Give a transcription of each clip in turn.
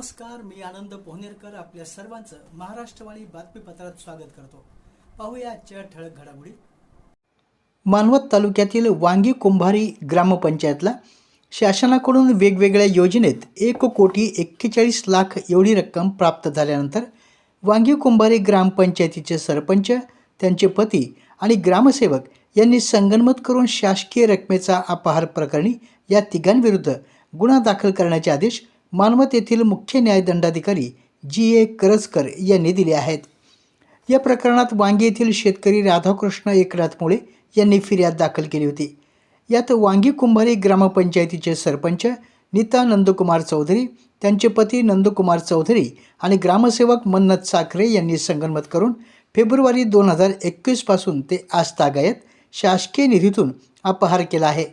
नमस्कार मी आनंद पोहनेरकर आपल्या सर्वांचं महाराष्ट्रवाणी बातमीपत्रात स्वागत करतो. पाहूया आजच्या ठळक घडामोडी. मानवत तालुक्यातील वांगी कुंभारी ग्रामपंचायतला शासनाकडून वेगवेगळ्या योजनेत एक कोटी एक्केचाळीस लाख एवढी रक्कम प्राप्त झाल्यानंतर वांगी कुंभारी ग्रामपंचायतीचे सरपंच त्यांचे पती आणि ग्रामसेवक यांनी संगनमत करून शासकीय रकमेचा अपहार प्रकरणी या तिघांविरुद्ध गुन्हा दाखल करण्याचे आदेश मानवत येथील मुख्य न्यायदंडाधिकारी जी ए करजकर यांनी दिले आहेत. या प्रकरणात वांगी येथील शेतकरी राधाकृष्ण एकनाथ मुळे यांनी फिर्याद दाखल केली होती. यात वांगी कुंभारी ग्रामपंचायतीचे सरपंच नीता नंदकुमार चौधरी त्यांचे पती नंदकुमार चौधरी आणि ग्रामसेवक मन्नत साखरे यांनी संगनमत करून फेब्रुवारी दोन हजार एकवीसपासून ते आजतागायत शासकीय निधीतून अपहार केला आहे.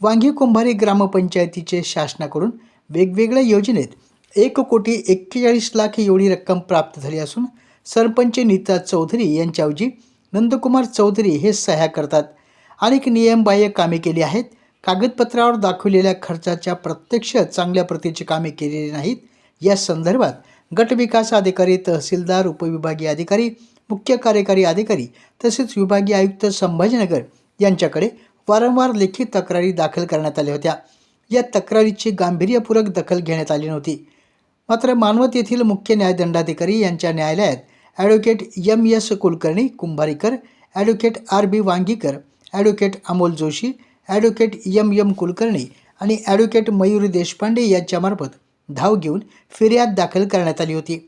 वांगी कुंभारी ग्रामपंचायतीचे शासनाकडून वेगवेगळ्या योजनेत एक कोटी एक्केचाळीस लाख एवढी रक्कम प्राप्त झाली असून सरपंच नीता चौधरी यांच्याऐवजी नंदकुमार चौधरी हे सह्या करतात. अनेक नियमबाह्य कामे केली आहेत. कागदपत्रावर दाखवलेल्या खर्चाच्या प्रत्यक्ष चांगल्या प्रतीची कामे केलेली नाहीत. या संदर्भात गटविकास अधिकारी तहसीलदार उपविभागीय अधिकारी मुख्य कार्यकारी अधिकारी तसेच विभागीय आयुक्त संभाजीनगर यांच्याकडे वारंवार लेखी तक्रारी दाखल करण्यात आल्या होत्या. या तक्रारीची गांभीर्यपूर्वक दखल घेण्यात आली नव्हती. मात्र मानवत येथील मुख्य न्यायदंडाधिकारी यांच्या न्यायालयात advocate M S Kulkarni Kumbharikar advocate R B Wangikar advocate Amol Joshi advocate M M Kulkarni आणि ॲडव्होकेट मयूर देशपांडे यांच्यामार्फत धाव घेऊन फिर्याद दाखल करण्यात आली होती.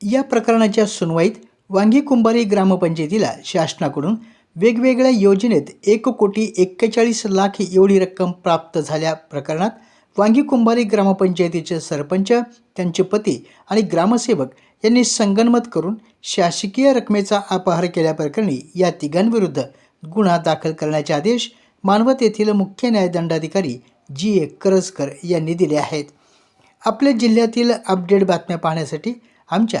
या प्रकरणाच्या सुनवाईत वांगी कुंभारी ग्रामपंचायतीला शासनाकडून वेगवेगळ्या योजनेत एक कोटी एक्केचाळीस लाख एवढी रक्कम प्राप्त झाल्या प्रकरणात वांगी कुंभारी ग्रामपंचायतीचे सरपंच त्यांचे पती आणि ग्रामसेवक यांनी संगनमत करून शासकीय रकमेचा अपहार केल्याप्रकरणी या तिघांविरुद्ध गुन्हा दाखल करण्याचे आदेश मानवत येथील मुख्य न्यायदंडाधिकारी जी ए करजकर यांनी दिले आहेत. आपल्या जिल्ह्यातील अपडेट बातम्या पाहण्यासाठी आमच्या